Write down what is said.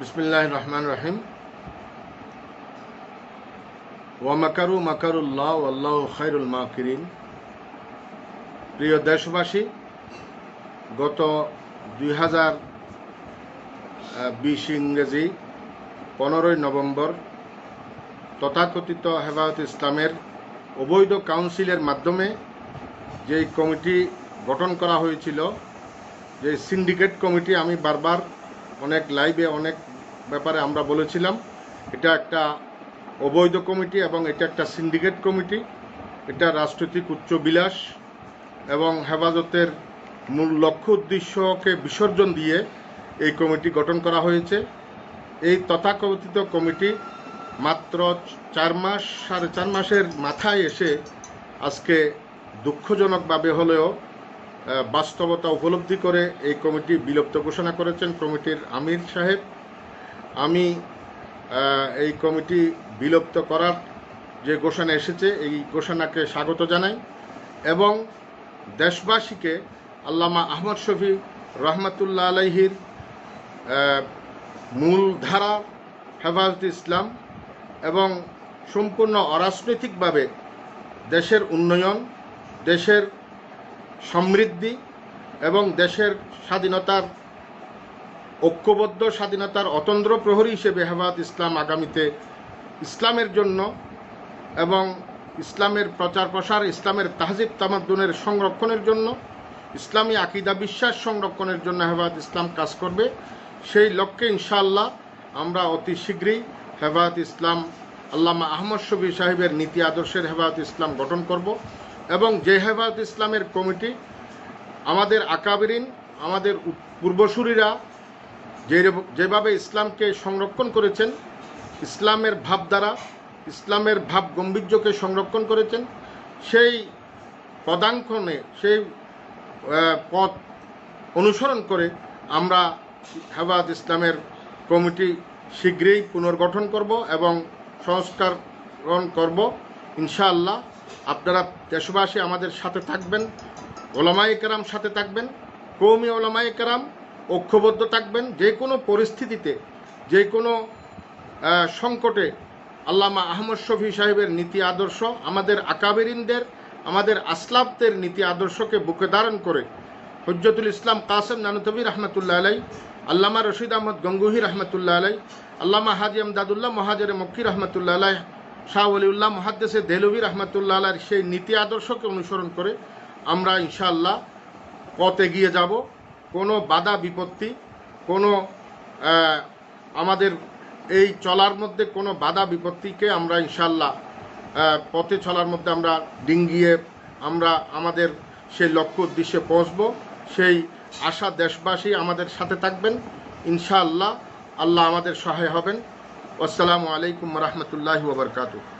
বিসমিল্লাহ রহমান রহিম ওয়ামাকারু মাকারুল্লাহ আল্লাহ খাইরুল মাকিরিন। প্রিয় দেশবাসী, গত দুই হাজার বিশ ইংরেজি পনেরোই নভেম্বর তথাকথিত হেফাজত ইসলামের অবৈধ কাউন্সিলের মাধ্যমে যেই কমিটি গঠন করা হয়েছিল যে সিন্ডিকেট কমিটি আমি বারবার অনেক লাইভে অনেক ব্যাপারে আমরা বলেছিলাম। এটা একটা অবৈধ কমিটি এবং এটা একটা সিন্ডিকেট কমিটি। এটা রাজনৈতিক উচ্চ বিলাস এবং হেফাজতের মূল লক্ষ্য উদ্দেশ্যকে বিসর্জন দিয়ে এই কমিটি গঠন করা হয়েছে। এই তথাকথিত কমিটি মাত্র চার মাস, সাড়ে চার মাসের মাথায় এসে আজকে দুঃখজনকভাবে হলেও বাস্তবতা উপলব্ধি করে এই কমিটি বিলুপ্ত ঘোষণা করেছেন কমিটির আমির সাহেব। আমি এই কমিটি বিলুপ্ত করার যে ঘোষণা এসেছে এই ঘোষণাকে স্বাগত জানাই এবং দেশবাসীকে আল্লামা আহমদ শফি রহমতুল্লাহ আলাইহির আহ, মূল ধারা হেফাজত ইসলাম এবং সম্পূর্ণ অরাজনৈতিকভাবে দেশের উন্নয়ন দেশের সমৃদ্ধি এবং দেশের স্বাধীনতার, ঐক্যবদ্ধ স্বাধীনতার অতন্দ্র প্রহরী হিসেবে হেফাজত ইসলাম আগামীতে ইসলামের জন্য এবং ইসলামের প্রচার প্রসার, ইসলামের তাহজিব তামাদ্দুনের সংরক্ষণের জন্য, ইসলামী আকিদা বিশ্বাস সংরক্ষণের জন্য হেফাজত ইসলাম কাজ করবে। সেই লক্ষ্যে ইনশাআল্লাহ আমরা অতি শীঘ্রই হেফাজত ইসলাম আল্লামা আহমদ শফি সাহেবের নীতি আদর্শের হেফাজত ইসলাম গঠন করব। এবং হেফাজত ইসলামের কমিটি, আমাদের আকাবেরিন, আমাদের পূর্বসূরীরা যে যেভাবে ইসলামকে সংরক্ষণ করেছেন, ইসলামের ভাবধারা, ইসলামের ভাব গম্ভীর্যকে সংরক্ষণ করেছেন, সেই পদাঙ্কনে, সেই পথ অনুসরণ করে আমরা হেফাজত ইসলামের কমিটি শীঘ্রই পুনর্গঠন করব এবং সংস্কারণ করব, ইনশাআল্লাহ। আপনারা দেশবাসী আমাদের সাথে থাকবেন ওলামাই কেরাম সাথে থাকবেন, কৌমি ওলামাই কেরাম ঐক্যবদ্ধ থাকবেন, যে কোনো পরিস্থিতিতে, যে কোনো সংকটে আল্লামা আহমদ শফি সাহেবের নীতি আদর্শ, আমাদের আকাবেরিনদের, আমাদের আসলাফদের নীতি আদর্শকে বুকে ধারণ করে হজ্জতুল ইসলাম কাসেম নানুতবী রহমতুল্লাহ আলাই, আল্লামা রশিদ আহমদ গঙ্গুহি রহমতুল্লাহ আলাই, আল্লামা হাজি আমদাদুল্লাহ মহাজের মক্কি রহমতুল্লাহ আলাই শাহ অলিউল্লাহ মহাদ্দেসে দেলবী রহমতুল্লাহ আলার সেই নীতি আদর্শকে অনুসরণ করে আমরা ইনশাআল্লাহ পথ এগিয়ে যাব। কোনো বাধা বিপত্তি, কোনো আমাদের এই চলার মধ্যে কোনো বাধা বিপত্তিকে আমরা ইনশাল্লাহ পথে চলার মধ্যে আমরা ডিঙ্গিয়ে আমরা আমাদের সেই লক্ষ্য উদ্দেশ্যে পৌঁছব। সেই আশা দেশবাসী আমাদের সাথে থাকবেন। ইনশাআল্লাহ আল্লাহ আমাদের সহায় হবেন। والسلام علیکم ورحمۃ اللہ وبرکاتہ۔